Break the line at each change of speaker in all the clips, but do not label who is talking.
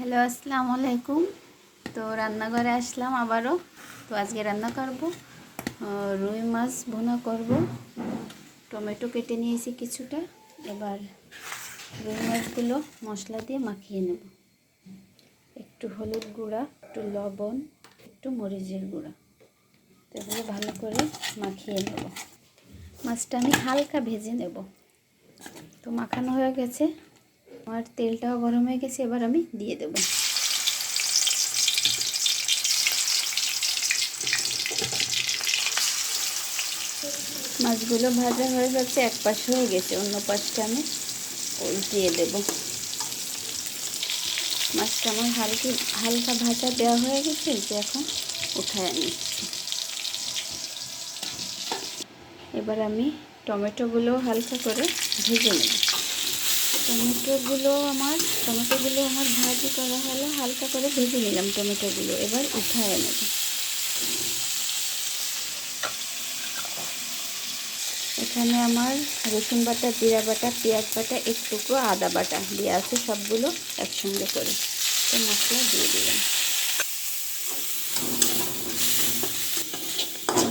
Hello, আসসালামু আলাইকুম। তো রান্নাঘরে আসলাম আবারও। তো আজকে রান্না করব। রুই মাছ ভুনা করব। টমেটো কেটে নিয়েছি কিছুটা। এবার রুই মাছগুলো মশলা দিয়ে মাখিয়ে নেব। একটু হলুদ গুঁড়া, একটু লবণ, একটু মরিচের গুঁড়া। তো এগুলো ভালো করে মাখিয়ে নেব। মাছটা আমি হালকা ভেজে নেব। তো মাখানো হয়ে গেছে। আমার তেলটাও গরম হয়ে গেছে, এবার আমি দিয়ে দেব। মাছগুলো ভাজা হয়ে যাচ্ছে, এক পাশ হয়ে গেছে, অন্য পাশটা আমি উল্টিয়ে দেব। মাছটা আমার হালকা হালকা ভাজা দেওয়া হয়ে গেছে যে এখন উঠায় নিচ্ছি। এবার আমি টমেটোগুলো হালকা করে ভেজে নেব। টমেটোগুলো আমার টমেটোগুলো আমার ভাজি করা হলো, হালকা করে ভেজে নিলাম টমেটোগুলো। এবার উঠায় নেব। এখানে আমার রসুন বাটা, জিরা বাটা, পেঁয়াজ বাটা, একটুকু আদা বাটা দিয়ে আছে সবগুলো একসঙ্গে করে। তো মশলা দিয়ে দিলাম।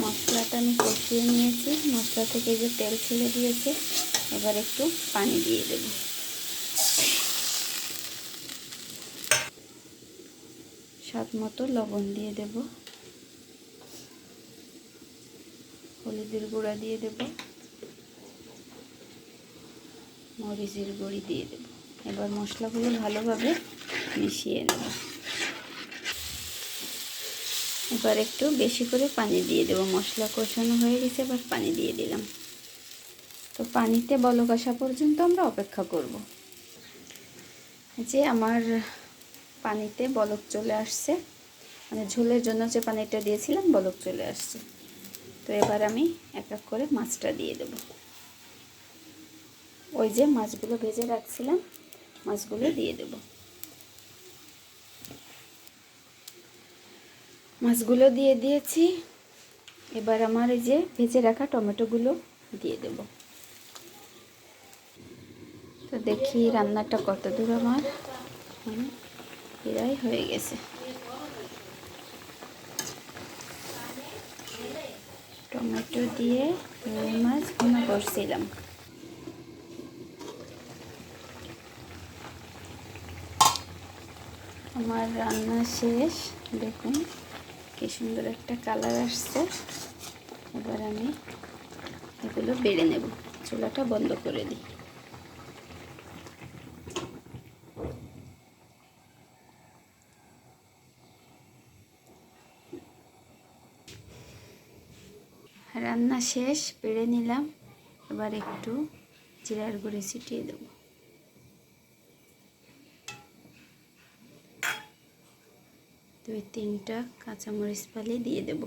মশলাটা আমি কষিয়ে নিয়েছি। মশলা থেকে যে তেল ছেড়ে দিয়েছে, এবার একটু পানি দিয়ে দেব। স্বাদ মতো লবণ দিয়ে দেব। হলুদের গুঁড়া দিয়ে দেব। মরিচের গুঁড়ি দিয়ে দেব। এবার মশলাগুলো ভালোভাবে মিশিয়ে নেব। এবার একটু বেশি করে পানি দিয়ে দেবো। মশলা কষানো হয়ে গেছে, এবার পানি দিয়ে দিলাম। তো পানিতে বলক আসা পর্যন্ত আমরা অপেক্ষা করব। যে আমার পানিতে বলক চলে আসছে। মানে ঝোলের জন্য যে পানিটা দিয়েছিলাম, বলক চলে আসছে। তো এবার আমি এক এক করে মাছটা দিয়ে দেব। ওই যে মাছগুলো ভেজে রাখছিলাম, মাছগুলো দিয়ে দেবো। মাছগুলো দিয়ে দিয়েছি। এবার আমার এই যে ভেজে রাখা টমেটোগুলো দিয়ে দেব। তো দেখি রান্নাটা কত দূর আমার প্রায় হয়ে গেছে। টমেটো দিয়ে রুই মাছ ভুনা করছিলাম। আমার রান্না শেষ। দেখুন, কি সুন্দর একটা কালার আসছে। এবার আমি এগুলো বেড়ে নেব। চুলাটা বন্ধ করে দিই। রান্না শেষ পেড়ে নিলাম। এবার একটু জিরার গুঁড়ি ছিটিয়ে দেবো। দুই তিনটা কাঁচামরিচ ফালি দিয়ে দেব।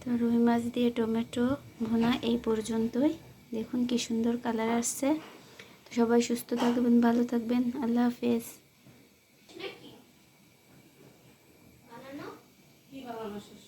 তো রুই মাছ দিয়ে টমেটো ভুনা এই পর্যন্তই। দেখুন কি সুন্দর কালার আসছে। সবাই সুস্থ থাকবেন, ভালো থাকবেন। আল্লাহ হাফেজ। todos los